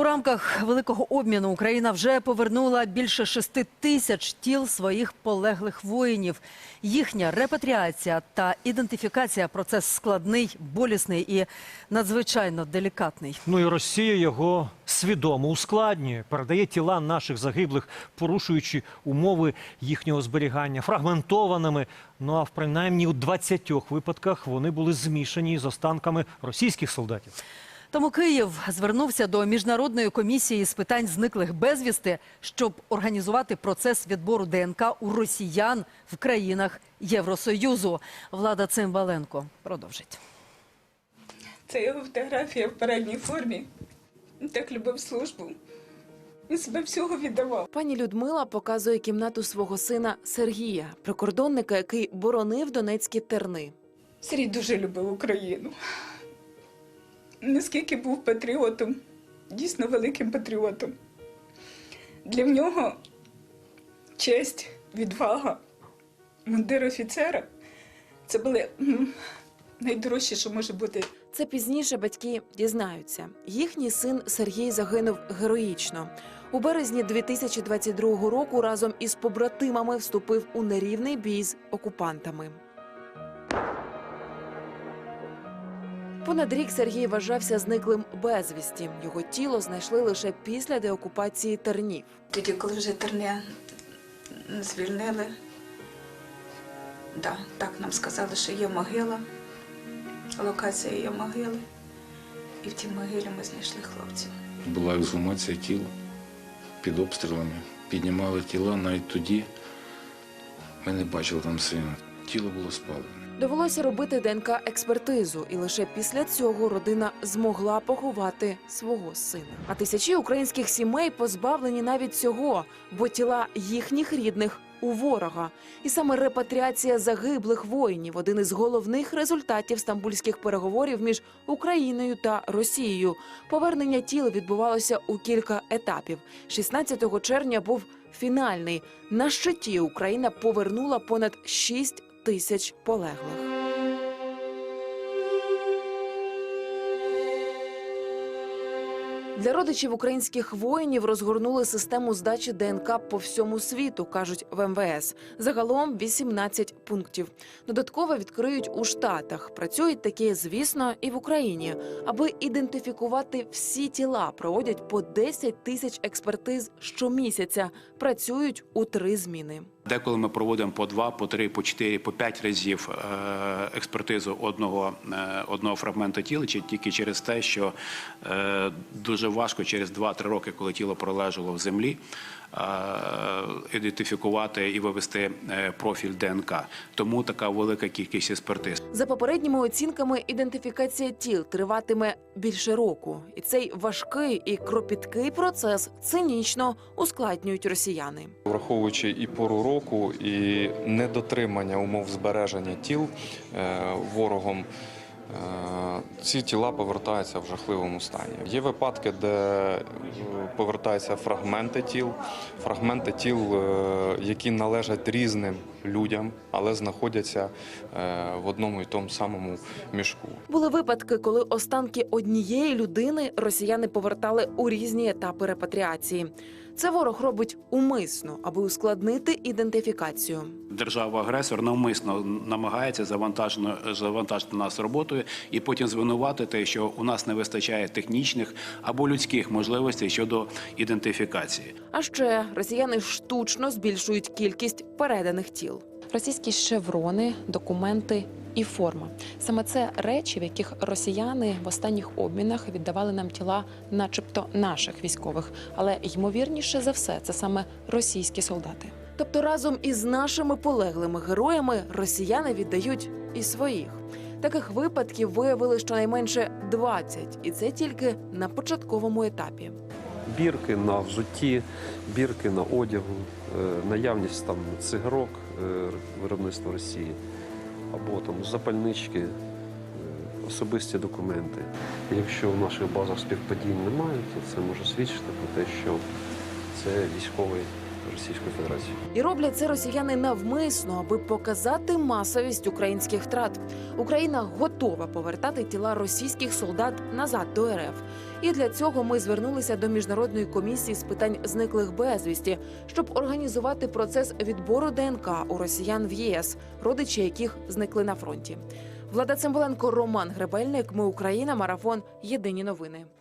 У рамках великого обміну Україна вже повернула більше шести тисяч тіл своїх полеглих воїнів. Їхня репатріація та ідентифікація процес складний, болісний і надзвичайно делікатний. Ну і Росія його свідомо ускладнює, передає тіла наших загиблих, порушуючи умови їхнього зберігання, фрагментованими. Ну а в принаймні у 20 випадках вони були змішані з останками російських солдатів. Тому Київ звернувся до міжнародної комісії з питань зниклих безвісти, щоб організувати процес відбору ДНК у росіян в країнах Євросоюзу. Влада Цимбаленко продовжить. Це його фотографія в парадній формі. Так любив службу. Він себе всього віддавав. Пані Людмила показує кімнату свого сина Сергія, прикордонника, який боронив донецькі терни. Сергій дуже любив Україну. Наскільки був патріотом, дійсно великим патріотом. Для нього честь, відвага, мундир офіцера це були найдорожче, що може бути Це пізніше батьки дізнаються. Їхній син Сергій загинув героїчно. У березні 2022 року разом із побратимами вступив у нерівний бій з окупантами. Понад рік Сергій вважався зниклим безвісті. Його тіло знайшли лише після деокупації тернів. Тоді, коли вже Терне звільнили, да, так нам сказали, що є могила, локація є могили. І в тій могилі ми знайшли хлопців. Була ексгумація тіл під обстрілами. Піднімали тіла навіть тоді. Ми не бачили там сина. Тіло було спалене. Довелося робити ДНК експертизу, і лише після цього родина змогла поховати свого сина. А тисячі українських сімей позбавлені навіть цього, бо тіла їхніх рідних у ворога. І саме репатріація загиблих воїнів один із головних результатів стамбульських переговорів між Україною та Росією. Повернення тіл відбувалося у кілька етапів. 16 червня був фінальний. На щиті Україна повернула понад 6 тисяч полеглих. Для родичів українських воїнів розгорнули систему здачі ДНК по всьому світу, кажуть в МВС. Загалом 18 пунктів. Додатково відкриють у Штатах. Працюють такі, звісно, і в Україні. Аби ідентифікувати всі тіла, проводять по 10 тисяч експертиз щомісяця. Працюють у три зміни. Деколи ми проводимо по два, по три, по чотири, по п'ять разів е, експертизу одного, е, одного фрагменту тіла, тільки через те, що е, дуже важко через 2-3 роки, коли тіло пролежало в землі, ідентифікувати і вивести е, профіль ДНК. Тому така велика кількість експертиз. За попередніми оцінками, ідентифікація тіл триватиме більше року, і цей важкий і кропіткий процес цинічно ускладнюють росіяни. Враховуючи і пору року, і недотримання умов збереження тіл е, ворогом, е, ці тіла повертаються в жахливому стані. Є випадки, де е, повертаються фрагменти тіл, фрагменти тіл, е, які належать різним людям, але знаходяться е, в одному і тому самому мішку. Були випадки, коли останки однієї людини росіяни повертали у різні етапи репатріації. Це ворог робить умисно, аби ускладнити ідентифікацію. Держава-агресор навмисно намагається завантажено завантажити нас роботою і потім звинуватити, що у нас не вистачає технічних або людських можливостей щодо ідентифікації. А ще росіяни штучно збільшують кількість переданих тіл. російські шеврони, документи і форма. Саме це речі, в яких росіяни в останніх обмінах віддавали нам тіла, начебто наших військових. Але ймовірніше за все, це саме російські солдати. Тобто разом із нашими полеглими героями росіяни віддають і своїх. Таких випадків виявили щонайменше 20, і це тільки на початковому етапі. бірки на взутті, бірки на одягу, е, наявність там цигарок е, виробництва Росії, або там запальнички, е, особисті документи. Якщо в наших базах співпадінь немає, то це може свідчити про те, що це військовий Російської Федерації. І роблять це росіяни навмисно, аби показати масовість українських втрат. Україна готова повертати тіла російських солдат назад до РФ. І для цього ми звернулися до міжнародної комісії з питань зниклих безвісті, щоб організувати процес відбору ДНК у росіян в ЄС, родичі яких зникли на фронті. Влада Цимбаленко, Роман Гребельник. Ми Україна. Марафон. Єдині новини.